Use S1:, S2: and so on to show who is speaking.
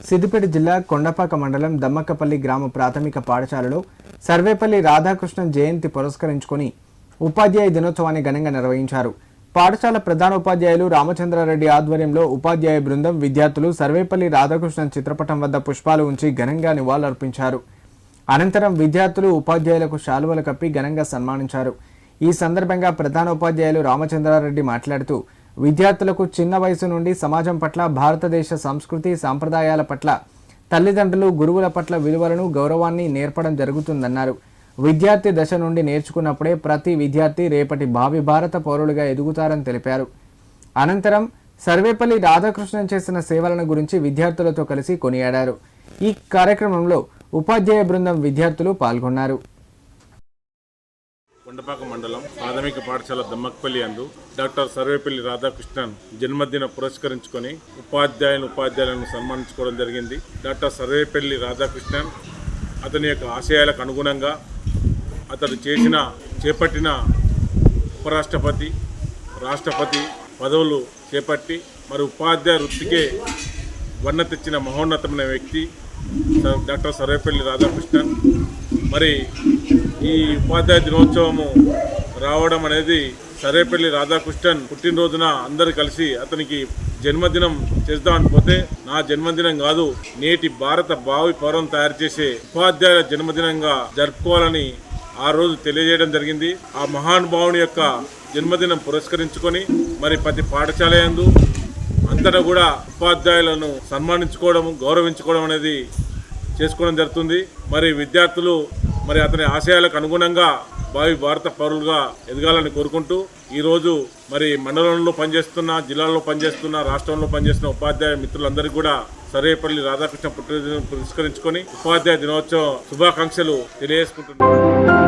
S1: సిద్దిపేట జిల్లా కొండపాక మండలం దమ్మక్కపల్లి గ్రామ ప్రాథమిక పాఠశాలలో సర్వేపల్లి రాధాకృష్ణ జయంతి పురస్కరించుకొని ఉపాధ్యాయ దినోత్సవాన్ని ఘనంగా నిర్వహించారు. పాఠశాల ప్రధాన ఉపాధ్యాయులు రామచంద్రారెడ్డి ఆధ్వర్యంలో ఉపాధ్యాయ బృందం విద్యార్థులు సర్వేపల్లి రాధాకృష్ణ చిత్రపటం వద్ద పుష్పాలు ఉంచి ఘనంగా నివాళులర్పించారు. అనంతరం విద్యార్థులు ఉపాధ్యాయులకు శాలువలు కప్పి ఘనంగా సన్మానించారు. ఈ సందర్భంగా ప్రధాన ఉపాధ్యాయులు రామచంద్రారెడ్డి మాట్లాడుతూ విద్యార్థులకు చిన్న వయసు నుండి సమాజం పట్ల భారతదేశ సంస్కృతి సాంప్రదాయాల పట్ల తల్లిదండ్రులు గురువుల పట్ల విలువలను గౌరవాన్ని నేర్పడం జరుగుతుందన్నారు. విద్యార్థి దశ నుండి నేర్చుకున్నప్పుడే ప్రతి విద్యార్థి రేపటి భావి భారత పౌరులుగా ఎదుగుతారని తెలిపారు. అనంతరం సర్వేపల్లి రాధాకృష్ణన్ చేసిన సేవలను గురించి విద్యార్థులతో కలిసి కొనియాడారు. ఈ కార్యక్రమంలో ఉపాధ్యాయ బృందం విద్యార్థులు పాల్గొన్నారు.
S2: కొండపాక మండలం ప్రాథమిక పాఠశాల దమ్మక్పల్లి అందు డాక్టర్ సర్వేపల్లి రాధాకృష్ణన్ జన్మదిన పురస్కరించుకొని ఉపాధ్యాయులు ఉపాధ్యాయులను సన్మానించుకోవడం జరిగింది. డాక్టర్ సర్వేపల్లి రాధాకృష్ణన్ అతని యొక్క ఆశయాలకు అనుగుణంగా అతడు చేసిన చేపట్టిన ఉపరాష్ట్రపతి రాష్ట్రపతి పదవులు చేపట్టి మరి ఉపాధ్యాయ వృత్తికే వన్న తెచ్చిన మహోన్నతమైన వ్యక్తి డాక్టర్ సర్వేపల్లి రాధాకృష్ణన్. మరి ఈ ఉపాధ్యాయ దినోత్సవము రావడం అనేది సరేపల్లి రాధాకృష్ణన్ పుట్టినరోజున అందరు కలిసి అతనికి జన్మదినం చేద్దామని పోతే నా జన్మదినం కాదు నేటి భారత భావి పౌరం తయారు చేసే ఉపాధ్యాయుల జన్మదినంగా జరుపుకోవాలని ఆ రోజు తెలియజేయడం జరిగింది. ఆ మహానుభావుని యొక్క జన్మదినం పురస్కరించుకొని మరి ప్రతి పాఠశాల యందు అంతటా కూడా ఉపాధ్యాయులను సన్మానించుకోవడం గౌరవించుకోవడం అనేది చేసుకోవడం జరుగుతుంది. మరి విద్యార్థులు మరి అతని ఆశయాలకు అనుగుణంగా భావి భారత పౌరులుగా ఎదగాలని కోరుకుంటూ ఈరోజు మరి మండలంలో పనిచేస్తున్న జిల్లాలో పనిచేస్తున్న రాష్ట్రంలో పనిచేస్తున్న ఉపాధ్యాయ మిత్రులందరికీ కూడా సర్వేపల్లి రాధాకృష్ణ పుట్టినరోజును పురస్కరించుకొని ఉపాధ్యాయ దినోత్సవం శుభాకాంక్షలు తెలియజేసుకుంటున్నాను.